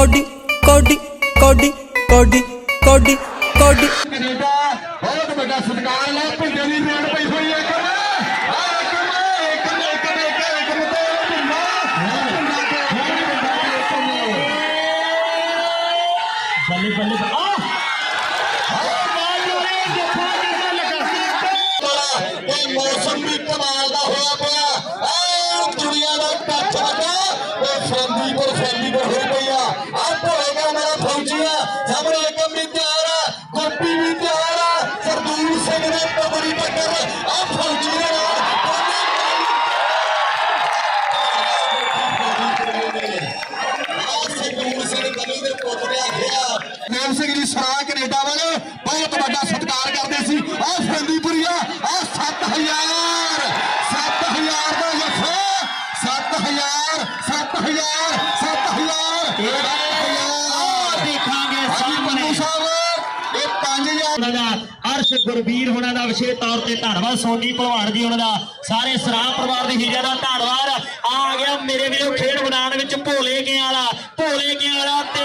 Cody ਕੋਡੀ ਕੋਡੀ ਕੋਡੀ ਕੋਡੀ ਕੋਡੀ ਕੈਨੇਡਾ ਬਹੁਤ ਵੱਡਾ ਸਤਿਕਾਰ ਹੈ ਭਿੰਡੇ ਦੀ ਰੇਡ ਪਈ ਹੋਈ ਹੈ ਕਮਾ ਆ ਕਮਾ ਇੱਕ ਨੇ ਇੱਕ ਨੇ ਇੱਕ ਇੱਕ ਨੇ ਤੇ ਭਿੰਡਾ ਭਿੰਡਾ ਤੇ ਹੋਰ ਭਿੰਡਾ ਤੇ ਇੱਕ ਨੇ ਬੱਲੇ ਬੱਲੇ ਆ ਮੌਸਮ ਵੀ ਕਮਾਲ ਦਾ ਹੋਇਆ ਪਿਆ ਫਰੰਦੀਪੁਰ ਹੋਈ ਪਈ ਆ। ਆ ਹੋਏਗਾ ਮੇਰਾ ਫੌਜੀਆ ਸਾਹਮਣੇ ਏਕਮ ਵੀ ਤਿਆਰ ਆ। ਗੋਪੀ ਵੀ ਤਿਆਰ ਆ। ਸਰਦੂਲ ਸਿੰਘ ਨੇ ਪਗੜੀ ਟੱਕਰ ਆ ਫੌਜੀ ਦੇ ਨਾਲ। ਸਰਦੂਲ ਸਿੰਘ ਜੀ ਸਰਾ ਕੈਨੇਡਾ ਵਾਲੇ। ਬਹੁਤ ਵੱਡਾ ਸਤਿਕਾਰ ਕਰਦੇ ਸੀ। ਆ। ਫਰੰਦੀਪੁਰੀਆ ਆ 7000 7000 ਦਾ ਜੱਫਾ। 7000 7000 7000 ਦੇਖਾਂਗੇ ਹਾਂਜੀ ਮੰਨੂ ਸਾਹਿਬ ਇਹ 5000 ਉਹਨਾਂ ਦਾ ਅਰਸ਼ ਗੁਰਵੀਰ ਹੋਣਾ ਦਾ ਵਿਸ਼ੇਸ਼ ਤੌਰ ਤੇ ਧੰਨਵਾਦ ਸੋਨੀ ਭਲਵਾਨ ਜੀ ਉਹਨਾਂ ਦਾ ਸਾਰੇ ਸਰਾਮ ਪਰਿਵਾਰ ਦੇ ਹੀਰਿਆਂ ਦਾ ਧੰਨਵਾਦ ਆ ਗਿਆ ਮੇਰੇ ਵੀਰੋ ਖੇਡ ਮੈਦਾਨ ਵਿੱਚ ਭੋਲੇ ਕੇ ਵਾਲਾ ਭੋਲੇ ਕੇ ਵਾਲਾ ਤੇ